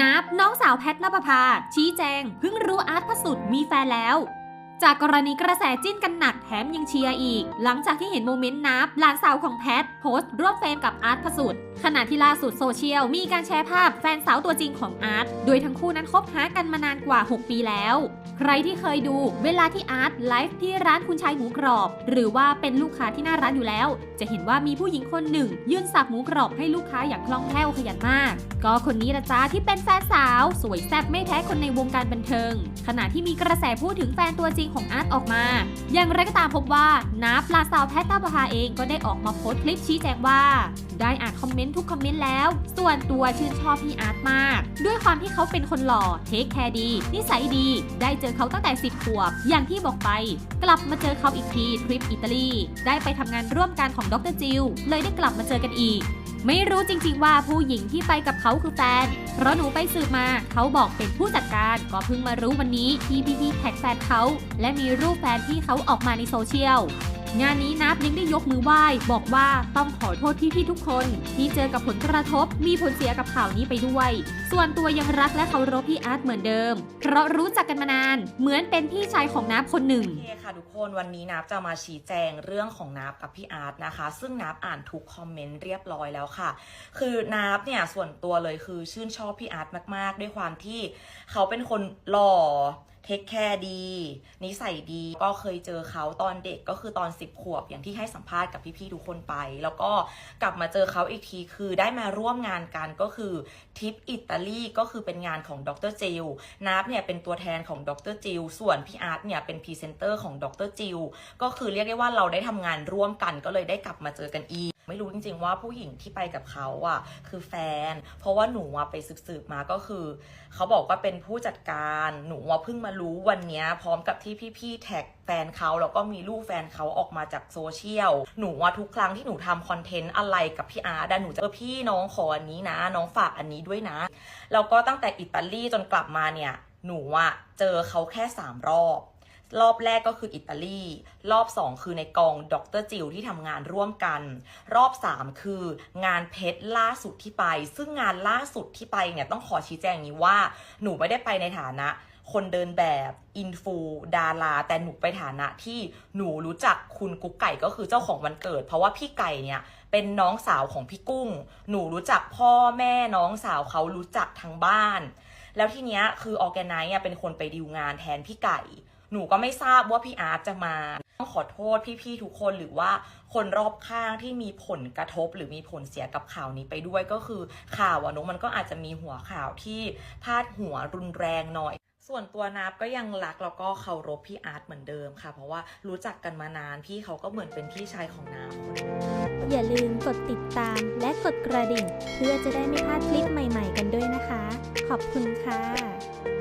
นับน้องสาวแพทนภพาชี้แจงเพิ่งรู้อาร์ตพสุดมีแฟนแล้ว จากกรณีกระแสจิ้นกันหนักแถมยังเชียร์อีก หลังจากที่เห็นโมเมนต์นับหลานสาวของแพทโพสต์ร่วมเฟรมกับอาร์ตพสุดขณะที่ล่าสุดโซเชียลมีการแชร์ภาพแฟนสาวตัวจริงของอาร์ตโดยทั้งคู่นั้นคบหากันมานานกว่า 6 ปีแล้ว ใครที่เคยดูเวลาที่อาร์ตไลฟ์ที่ร้านคุณชายหมูกรอบ หรือว่าเป็นลูกค้าที่หน้าร้านอยู่แล้ว จะเห็นว่ามีผู้หญิงคนหนึ่ง ยื่นสับหมูกรอบให้ลูกค้าอย่างคล่องแคล่วขยันมาก ก็คนนี้ละจ้าที่เป็นแฟนสาว สวยแซ่บไม่แพ้คนในวงการบันเทิง ขณะที่มีกระแสพูดถึงแฟนตัวจริงของอาร์ตออกมา อย่างไรก็ตามพบว่านับลาสาวแพทตาปภาเองก็ได้ออกมาโพสต์คลิปชี้แจงว่า ได้อ่านคอมเมนต์ทุกคอมเมนต์แล้ว ส่วนตัวชื่นชอบพี่อาร์ตมาก ด้วยความที่เขาเป็นคนหล่อเทคแคร์ดี นิสัยดี ได้เจอเขาตั้งแต่ 10 ขวบ อย่างที่บอกไป กลับมาเจอเขาอีกทีทริปอิตาลี ได้ไปทำงานร่วมกันของดรจิลเลยได้กลับมาเจอกันอีก ไม่รู้จริงๆว่าผู้หญิงที่ไปกับเขาคือแฟน เพราะหนูไปสืบมาเขาบอกเป็นผู้จัดการก็เพิ่งมารู้วันนี้ที่พี่ๆแท็กแฟนเขาและมีรูปแฟนที่เขาออกมาในโซเชียล งานนี้นับยังได้ยกมือไหว้บอกว่าต้องขอโทษพี่ๆทุกคนที่เจอกับผลกระทบมีผลเสียกับข่าวนี้ไปด้วย ส่วนตัวยังรักและเคารพพี่อาร์ตเหมือนเดิม เพราะรู้จักกันมานาน เหมือนเป็นพี่ชายของนับคนหนึ่งโอเคค่ะทุกคนวันนี้นับจะมาชี้แจงเรื่องของนับกับพี่อาร์ตนะคะ ซึ่งนับอ่านทุกคอมเมนต์เรียบร้อยแล้วค่ะ คือนับเนี่ยส่วนตัวเลยคือชื่นชอบพี่อาร์ตมาก ๆ ด้วยความที่เขาเป็นคนหล่อ เทคแคร์ดี นิสัยดีก็เคยเจอเขาตอนเด็กก็คือตอน 10 ขวบอย่างที่ให้สัมภาษณ์กับพี่ๆทุกคนไป แล้วก็กลับมาเจอเขาอีกทีคือได้มาร่วมงานกันก็คือทริปอิตาลีก็คือเป็นงานของดรจิลนับเนี่ยเป็นตัวแทนของดรจิลส่วนพี่อาร์ตเนี่ยเป็นพรีเซนเตอร์ของดรจิลก็คือเรียกได้ว่าเราได้ทำงานร่วมกันก็เลยได้กลับมาเจอกันอีก ไม่รู้จริงๆว่าผู้หญิงที่ไปกับเขาอะคือแฟน เพราะว่าหนูอะไปสืบๆมาก็คือ เขาบอกว่าเป็นผู้จัดการหนูว่าเพิ่งมารู้วันนี้พร้อมกับที่พี่ๆแท็กแฟนเขาแล้วก็มีรูปแฟนเขาออกมาจากโซเชียลหนูว่าทุกครั้งที่หนูทำคอนเทนต์อะไรกับพี่อาร์ดหนูจะเออพี่น้องขออันนี้นะ น้องฝากอันนี้ด้วยนะ แล้วก็ตั้งแต่อิตาลีจนกลับมาเนี่ย หนูอะเจอเขาแค่สามรอบ รอบแรกก็คืออิตาลี รอบ 2 คือในกองด็อกเตอร์จิลที่ทำงานร่วมกัน รอบ 3 คืองานเพชรล่าสุดที่ไป ซึ่งงานล่าสุดที่ไปเนี่ยต้องขอชี้แจงอย่างนี้ว่าหนูไม่ได้ไปในฐานะคนเดินแบบอินฟูดารา แต่หนูไปฐานะที่หนูรู้จักคุณกุ๊กไก่ก็คือเจ้าของวันเกิด เพราะว่าพี่ไก่เนี่ยเป็นน้องสาวของพี่กุ้ง หนูรู้จักพ่อแม่น้องสาวเขารู้จักทั้งบ้าน แล้วทีเนี้ยคือออแกไนซ์เป็นคนไปดีลงานแทนพี่ไก่ หนูก็ไม่ทราบว่าพี่อาร์ตจะมา ต้องขอโทษพี่ๆทุกคนหรือว่าคนรอบข้างที่มีผลกระทบ หรือมีผลเสียกับข่าวนี้ไปด้วยก็คือข่าวอะนอะมันก็อาจจะมีหัวข่าวที่พาดหัวรุนแรงหน่อยส่วนตัวนับก็ยังรักแล้วก็เคารพพี่อาร์ตเหมือนเดิมค่ะ เพราะว่ารู้จักกันมานานพี่เขาก็เหมือนเป็นพี่ชายของนับอย่าลืมกดติดตามและกดกระดิ่ง เพื่อจะได้ไม่พลาดคลิปใหม่ๆกันด้วยนะคะ ขอบคุณค่ะ